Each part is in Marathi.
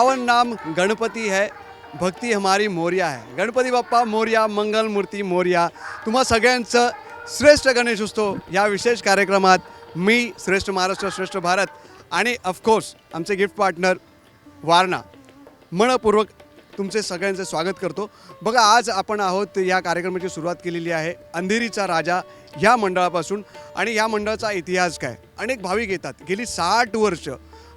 पावन नाम गणपती है भक्ती हमारी मोर्या आहे गणपती बाप्पा मोर्या मंगल मूर्ती मोर्या। तुम्हा सगळ्यांचं श्रेष्ठ गणेश उत्सव या विशेष कार्यक्रमात मी श्रेष्ठ महाराष्ट्र श्रेष्ठ भारत आणि ऑफकोर्स आमचे गिफ्ट पार्टनर वारणा. मनपूर्वक तुमचे सगळ्यांचे स्वागत करतो. बघा आज आपण आहोत या कार्यक्रमाची सुरुवात केलेली आहे अंधेरीचा राजा ह्या मंडळापासून. आणि या मंडळाचा इतिहास काय? अनेक भाविक येतात. गेली साठ वर्ष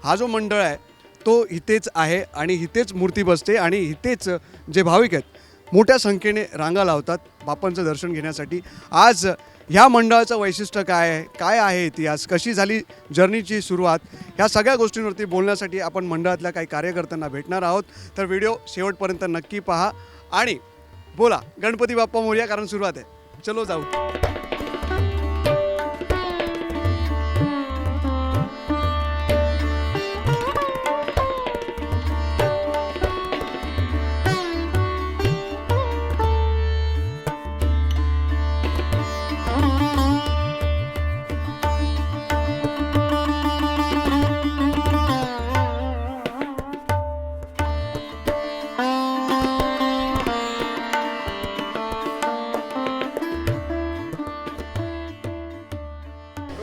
हा जो मंडळ आहे तो इथेच आहे आणि इथेच मूर्ती बसते आणि इथेच जे भाविक आहेत मोठ्या संख्येने रांगा लावतात बापांचं दर्शन घेण्यासाठी. आज ह्या मंडळाचं वैशिष्ट्य काय आहे? काय आहे इतिहास? कशी झाली जर्नीची सुरुवात? ह्या सगळ्या गोष्टींवरती बोलण्यासाठी आपण मंडळातल्या काही कार्यकर्त्यांना भेटणार आहोत. तर व्हिडिओ शेवटपर्यंत नक्की पहा आणि बोला गणपती बाप्पा मोर्या कारण सुरुवात आहे. चलो जाऊ.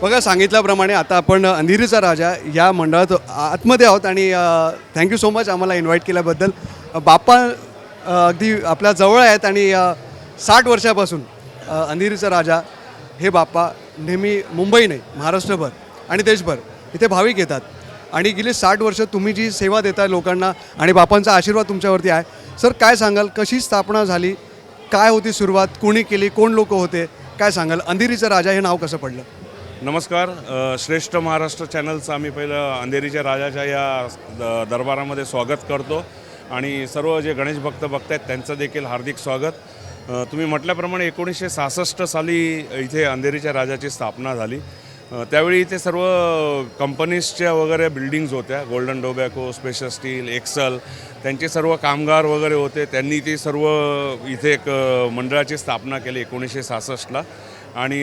बघा सांगितल्याप्रमाणे आता आपण अंधेरीचा राजा या मंडळात आतमध्ये आहोत आणि थँक्यू सो मच आम्हाला इन्व्हाइट केल्याबद्दल. बाप्पा अगदी आपल्या जवळ आहेत आणि साठ वर्षापासून अंधेरीचा राजा हे बाप्पा नेहमी मुंबई नाही महाराष्ट्रभर आणि देशभर इथे भाविक येतात. आणि गेली साठ वर्ष तुम्ही जी सेवा देताय लोकांना आणि बापांचा आशीर्वाद तुमच्यावरती आहे. सर काय सांगाल? कशी स्थापना झाली? काय होती सुरुवात? कोणी केली? कोण लोक होते? काय सांगाल? अंधेरीचा राजा हे नाव कसं पडलं? नमस्कार श्रेष्ठ महाराष्ट्र चॅनलचं आम्ही पहिलं अंधेरीच्या राजाच्या या द- दरबारामध्ये स्वागत करतो. आणि सर्व जे गणेश भक्त आहेत त्यांचं देखील हार्दिक स्वागत. तुम्ही म्हटल्याप्रमाणे एकोणीसशे सहासष्ट साली इथे अंधेरीच्या राजाची स्थापना झाली. त्यावेळी इथे सर्व कंपनीजच्या वगैरे बिल्डिंग्ज होत्या. Golden tobacco special steel Excel त्यांचे सर्व कामगार वगैरे होते. त्यांनी ते सर्व इथे एक मंडळाची स्थापना केली एकोणीसशे सहासष्टला. आणि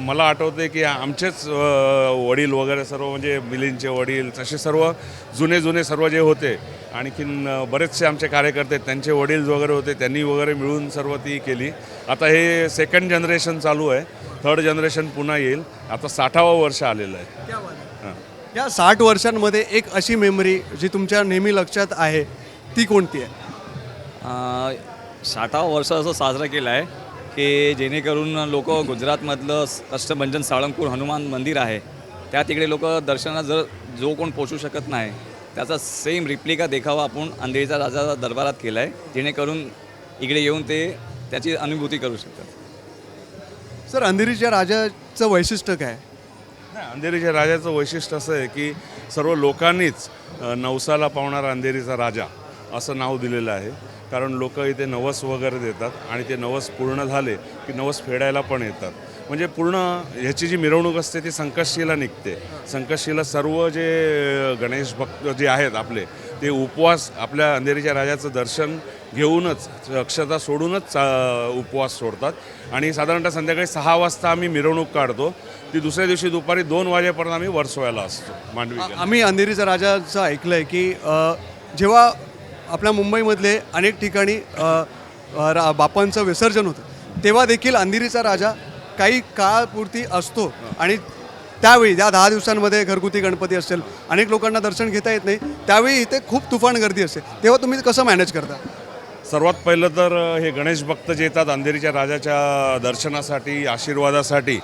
मला आठवते की आमचेच वडील वगैरे सर्व म्हणजे मिलिंदचे वडील तसे सर्व जुने जुने सर्व जे होते आणखीन बरेचसे आमचे कार्यकर्ते त्यांचे वडील वगैरे होते त्यांनी वगैरे मिळून सर्व ती केली. आता हे सेकंड जनरेशन चालू आहे थर्ड जनरेशन पुन्हा येईल आता साठावं वर्ष आलेलं आहे. हां. या साठ वर्षांमध्ये एक अशी मेमरी जी तुमच्या नेहमी लक्षात आहे ती कोणती आहे? साठावं वर्ष असं साजरं केलं आहे. की जेणेकरून लोक गुजरातमधलं कष्टभंजन साळंगपूर हनुमान मंदिर आहे. त्या तिकडे लोक दर्शनाला जर जो कोण पोचू शकत नाही त्याचा सेम रिप्लिका देखावा आपण अंधेरीचा राजा दरबारात केला आहे जेणेकरून इकडे येऊन ते त्याची अनुभूती करू शकतात. सर अंधेरीच्या राजाचं वैशिष्ट्य काय? नाही, अंधेरीच्या राजाचं वैशिष्ट्य असं आहे की सर्व लोकांनीच नवसाला पावणारा अंधेरीचा राजा असं नाव दिलेलं आहे. कारण लोक इथे नवस वगैरे देतात आणि ते नवस पूर्ण झाले की नवस फेडायला पण येतात. म्हणजे पूर्ण ह्याची जी मिरवणूक असते ती संकष्टीला निघते. संकष्टीला सर्व जे गणेश भक्त जे आहेत आपले ते उपवास आपल्या अंधेरीच्या राजाचं दर्शन घेऊनच अक्षता सोडूनच उपवास सोडतात. आणि साधारणतः संध्याकाळी सहा वाजता आम्ही मिरवणूक काढतो. ती दुसऱ्या दिवशी दुपारी दोन वाजेपर्यंत आम्ही वर्सोव्याला असतो मांडवी आम्ही अंधेरीच्या राजाचं ऐकलं आहे की जेव्हा आपल्या मुंबईमधले अनेक ठिकाणी रा- बापांचं विसर्जन होतं. तेव्हा देखील अंधेरीचा राजा काही काळापुरती असतो आणि त्यावेळी ज्या दहा दिवसांमध्ये घरगुती गणपती असेल अनेक लोकांना दर्शन घेता येत नाही त्यावेळी इथे खूप तुफान गर्दी असते. तेव्हा तुम्ही कसं मॅनेज करता? सर्वात पहिलं तर हे गणेश भक्त जे येतात अंधेरीच्या राजाच्या दर्शनासाठी आशीर्वादासाठी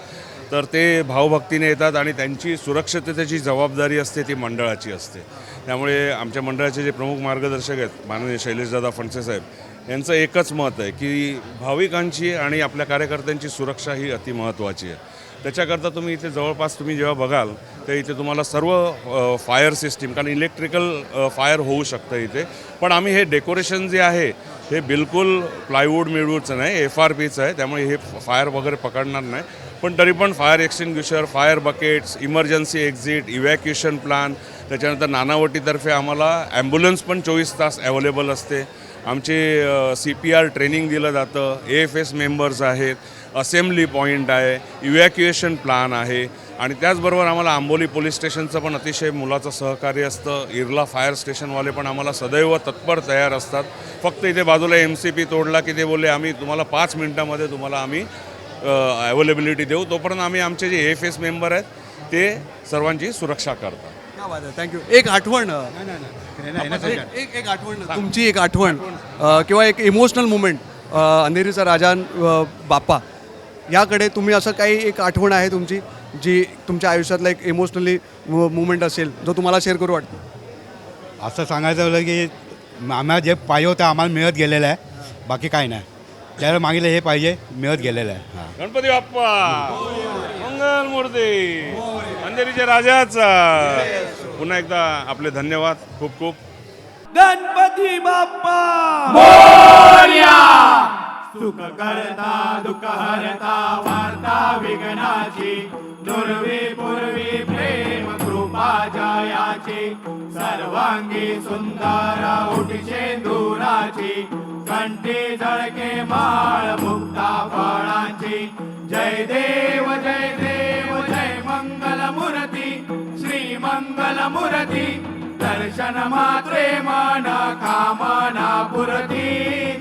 तर ते भावभक्तीने येतात आणि त्यांची सुरक्षिततेची जबाबदारी असते ती मंडळाची असते. त्यामुळे आमच्या मंडळाचे जे प्रमुख मार्गदर्शक आहेत माननीय शैलेशदादा फणसे साहेब यांचं एकच मत आहे की भाविकांची आणि आपल्या कार्यकर्त्यांची सुरक्षा ही अतिमहत्त्वाची आहे. त्याच्याकरता तुम्ही इथे जवळपास तुम्ही जेव्हा बघाल तर इथे तुम्हाला सर्व फायर सिस्टीम कारण इलेक्ट्रिकल फायर होऊ शकतं इथे. पण आम्ही हे डेकोरेशन जे आहे हे बिलकुल प्लायवूड मिळवूडचं नाही एफ आर पीचं आहे त्यामुळे हे फायर वगैरे पकडणार नाही. पण तरी पण fire extinguisher fire buckets emergency exit evacuation plan त्याच्यानंतर नानावटीतर्फे आम्हाला ॲम्ब्युलन्स पण चोवीस तास अवेलेबल असते. आमचे सी पी आर ट्रेनिंग दिलं जातं. ए एफ एस मेंबर्स आहेत. असेंब्ली पॉईंट आहे. इव्हॅक्युएशन प्लान आहे. आणि त्याचबरोबर आम्हाला आंबोली पोलीस स्टेशनचं पण अतिशय मुलाचं सहकार्य असतं. इरला फायर स्टेशनवाले पण आम्हाला सदैव तत्पर तयार असतात. फक्त इथे बाजूला एम सी पी तोडला की ते बोलले आम्ही तुम्हाला पाच मिनटामध्ये तुम्हाला आम्ही अवेलेबिलिटी देऊ. तोपर्यंत आम्ही आमचे जे एफ एस मेंबर आहेत ते सर्वांची सुरक्षा करतात. क्या बात आहे. थँक्यू एक आठवण एक एक- एक आठवण तुमची एक आठवण अ, किंवा एक इमोशनल मुमेंट अंधेरीचा राजा अ, बाप्पा. याकडे तुम्ही असं काही एक आठवण आहे तुमची जी तुमच्या आयुष्यातला एक इमोशनली मुमेंट असेल जो तुम्हाला शेअर करू वाटतं? असं सांगायचं झालं की आम्हाला जे पाहिजे होतं आम्हाला मिळत गेलेलं आहे. बाकी काही नाही. त्याला मागितलं हे पाहिजे मिळत गेलेलं आहे. हां. गणपती बाप्पा मंगल मूर्ती अंधेरीच्या राजाचा पुन्हा एकदा आपले धन्यवाद खूप खूप. गणपती बाप्पा! सुख करता दुःख हरता वार्ता विघ्नाची दुर्वी पूर्वी प्रेम कृपा जयाची सर्वांगी सुंदर उठचे दुराची कंठी झळके माळ मुक्ता फळांची जय देव जय देव जय मंगल मुरती श्री मंगल मुरती दर्शन मात्रे मन कामना पुरती.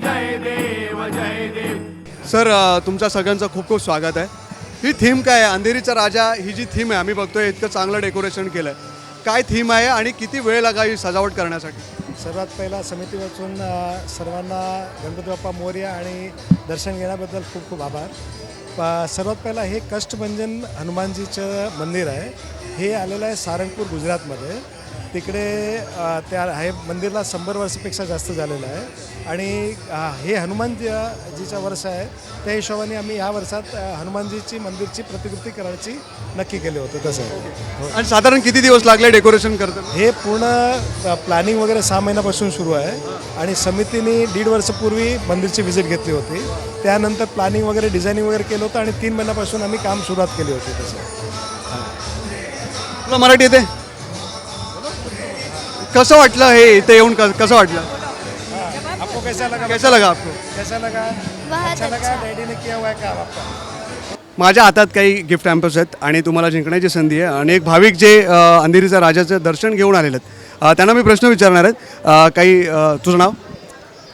जय देव जय देव. सर अ, तुमच्या सगळ्यांचं खूप खूप स्वागत आहे. ही थीम काय आहे? अंधेरीचा राजा ही जी थीम आहे आम्ही बघतोय इतकं चांगलं डेकोरेशन केलं आहे काय थीम आहे आणि किती वेळ लागावी सजावट करण्यासाठी? सर्वात पहिला समिती वाचून सर्वांना गणपती बाप्पा मोर्या आणि दर्शन घेण्याबद्दल खूप खूप आभार. प- सर्वात पहिला हे कष्टभंजन हनुमानजीचं मंदिर आहे. हे आलेलं आहे सारंगपूर गुजरातमध्ये. तिकडे त्या हे मंदिरला शंभर वर्षापेक्षा जास्त झालेलं आहे. आणि हे हनुमान जी- जीचा वर्ष आहे. त्या हिशोबाने आम्ही या वर्षात हनुमानजीची मंदिरची प्रतिकृती करायची नक्की केले होते तसं. आणि साधारण किती दिवस लागले डेकोरेशन करताना? हे पूर्ण प्लॅनिंग वगैरे सहा महिन्यापासून सुरू आहे. आणि समितीने दीड वर्षापूर्वी मंदिरची व्हिजिट घेतली होती. त्यानंतर प्लॅनिंग वगैरे डिझायनिंग वगैरे केलं होतं आणि तीन महिन्यापासून आम्ही काम सुरुवात केली होती तसं. तुला मराठी येते? कसं वाटलं हे इथे येऊन? क- कसं वाटलं? आपको कैसा लगा? कैसा लगा आपको? कैसा लगा? बहुत अच्छा लगा? अच्छा। डॅडीने किया हुआ है काम आपका? माझ्या हातात काही गिफ्ट हॅम्पर्स आहेत आणि तुम्हाला जिंकण्याची संधी आहे. अनेक भाविक जे अ, अंधेरीच्या राजाचं दर्शन घेऊन आलेले आहेत. अ, त्यांना मी प्रश्न विचारणार आहेत अ, काही अ, तुझं नाव?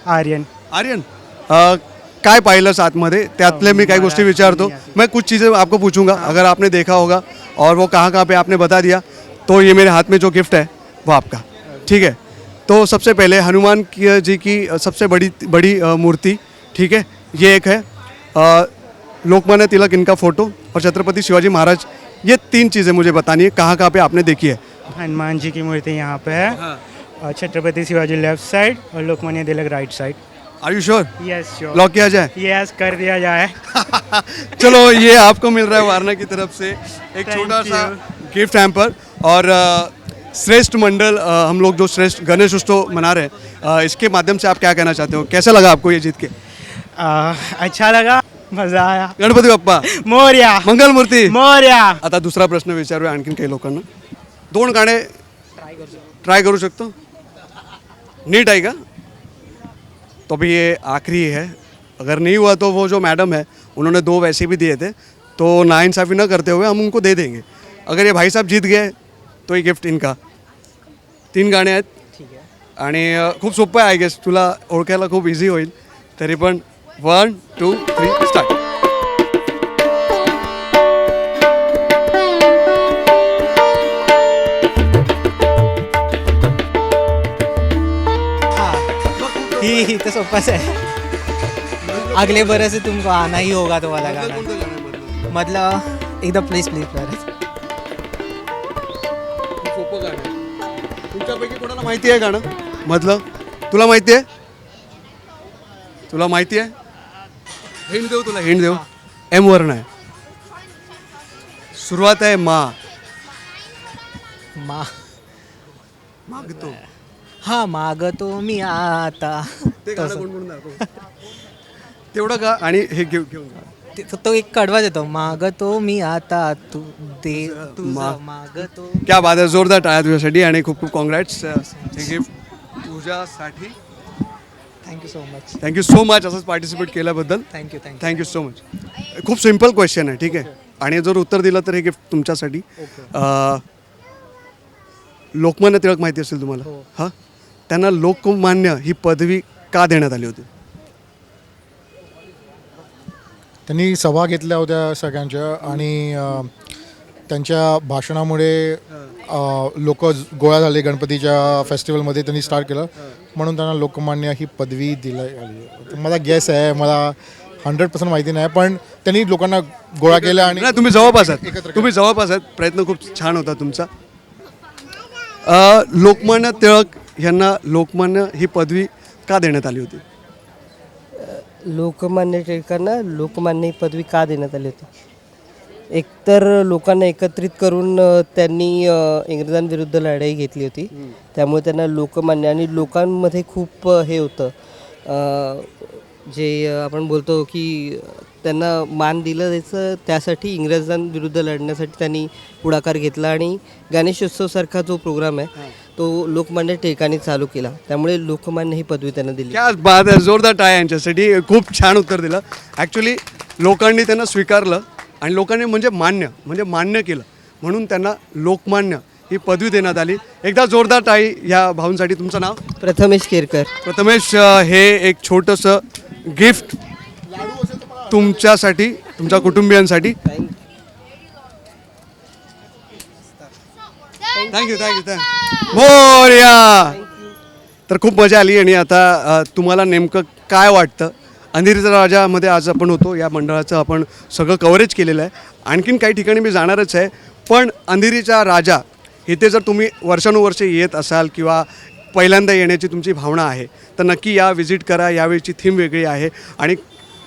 आर्यन. आर्यन. अ, काय पाहिलं आतमध्ये त्यातले मी काही गोष्टी विचारतो. मैं कुछ चीज़ें आपको पूछूंगा. अगर आपने देखा होगा. और वो कहाँ कहाँ पे आपने बता दिया तो ये मेरे हाथ में जो गिफ्ट है वो आपका. ठीक है? तो सबसे पहले हनुमान जी की सबसे बड़ी बड़ी मूर्ति ठीक है? ये एक है लोकमान्य तिलक इनका फ़ोटो और छत्रपति शिवाजी महाराज ये तीन चीज़ें मुझे बतानी है कहाँ कहाँ पे आपने देखी है? हनुमान जी की मूर्ति यहाँ पे है और छत्रपति शिवाजी लेफ़्ट साइड और Lokmanya Tilak right side. Are you sure yes sure lock KIA जाए? यस yes, कर दिया जाए। चलो ये आपको मिल रहा है वारना की तरफ़ से एक छोटा सा गिफ्ट हैम्पर और श्रेष्ठ मंडल हम लोग जो श्रेष्ठ गणेश उत्सव मना रहे हैं इसके माध्यम से आप क्या कहना चाहते हो? कैसा लगा आपको ये जीत के? आ, अच्छा लगा मज़ा आया। गणपती बाप्पा। मोर्या। मंगल मूर्ती। मोर्या। आता दुसरा प्रश्न विचारूया आणखीन काही लोकांना. दोन गाणे ट्राय करू शकतो? नीट का? तो अभी ये आखिरी है. अगर नहीं हुआ तो वो जो मैडम है उन्होंने दो वैसे भी दिए थे तो नाइंसाफ़ी ना करते हुए हम उनको दे देंगे. अगर ये भाई साहब जीत गए तो ये गिफ्ट इनका. तीन गाणे आहेत. आणि खूप सोपं आहे आय गेस तुला ओळखायला खूप इझी होईल. तरी पण वन टू थ्री स्टार्ट ही. ही तो सोपाच है अगले बरस से तुमको आना ही होगा तो वाला गाना मतलब एकदम प्लीज प्लीज प्लीज तुमच्यापैकी कोणाला माहिती आहे गाणं? मधलं. तुला माहिती आहे? तुला माहिती आहे? हिंड देऊ तुला हिंड देऊ. एम वर्ण आहे. सुरुवात आहे मा. मा. मागतो. हा मागतो मी आता. ते गाणं तेवढं का आणि हे घेऊ घेऊन जा. ते- तो- तो एक कडवा देतो. मागतो मी आता तू दे तुझं मागतो क्या बात आहे जोरदार टाळ्या तुझ्यासाठी आणि खूप खूप कॉंग्रॅट्स हे गिफ्ट तुझ्यासाठी. Thank you so much thank you so much असंच पार्टिसिपेट केल्याबद्दल. Thank you thank you thank you so much खूप सिंपल क्वेश्चन आहे ठीक आहे. आणि जर उत्तर दिलं तर हे गिफ्ट तुमच्यासाठी. अं, लोकमान्य टिळक माहिती असेल तुम्हाला? हां? त्यांना लोकमान्य ही पदवी का देण्यात आली होती? त्यांनी सभा घेतल्या होत्या सगळ्यांच्या आणि त्यांच्या भाषणामुळे लोक गोळा झाले. गणपतीच्या फेस्टिवलमध्ये त्यांनी स्टार्ट केलं. म्हणून त्यांना लोकमान्य ही पदवी दिली. आली मला गेस आहे मला हंड्रेड पर्सेंट माहिती नाही पण त्यांनी लोकांना गोळा केला आणि तुम्ही जवळपास आहात. तुम्ही जवळपास आहात. प्रयत्न खूप छान होता तुमचा. लोकमान्य टिळक यांना लोकमान्य ही पदवी का देण्यात आली होती? लोकमान्य टिळकांना लोकमान्य ही पदवी का देण्यात आली होती? एकतर लोकांना एकत्रित करून त्यांनी इंग्रजांविरुद्ध लढाई घेतली होती. त्यामुळे त्यांना लोकमान्य आणि लोकांमध्ये खूप हे होतं. जे आपण बोलतो की त्यांना मान दिलं जायचं त्यासाठी इंग्रजांविरुद्ध लढण्यासाठी त्यांनी पुढाकार घेतला. आणि गणेशोत्सवसारखा जो प्रोग्राम आहे तो लोकमान्य टिळकांनी चालू केला. त्यामुळे लोकमान्य ही पदवी त्यांना दिली. क्या बात आहे जोरदार टाय यांच्यासाठी. खूप छान उत्तर दिलं. ॲक्च्युली लोकांनी त्यांना स्वीकारलं आणि लोकांनी म्हणजे मान्य म्हणजे मान्य केलं. म्हणून त्यांना लोकमान्य ही पदवी देण्यात आली. एकदा जोरदार टाई या भाऊंसाठी तुमचं नाव? प्रथमेश केरकर. प्रथमेश अ, हे एक छोटंसं गिफ्ट तुमच्यासाठी तुमच्या कुटुंबियांसाठी. Thank you thank you thank you Morya! तर खूप मजा आली आणि आता तुम्हाला नेमकं काय वाटतं? अंधेरीचा राजामध्ये आज आपण होतो या मंडळाचं आपण सगळं कव्हरेज केलेलं आहे. आणखीन काही ठिकाणी मी जाणारच आहे पण अंधेरीचा राजा इथे जर तुम्ही वर्षानुवर्षे येत असाल किंवा पहिल्यांदा येण्याची तुमची भावना आहे तर नक्की या व्हिजिट करा यावेळीची थीम वेगळी आहे. आणि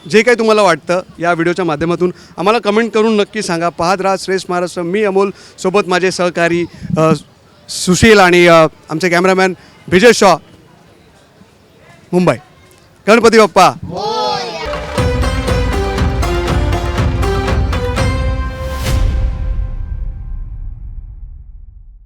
जे काही तुम्हाला वाटतं या व्हिडिओच्या माध्यमातून आम्हाला कमेंट करून नक्की सांगा. पाहत राहा श्रेष्ठ महाराष्ट्र. मी अमोल सोबत माझे सहकारी सुशील आणि आमचे कॅमेरामॅन विजय शॉ मुंबई. गणपती बाप्पा.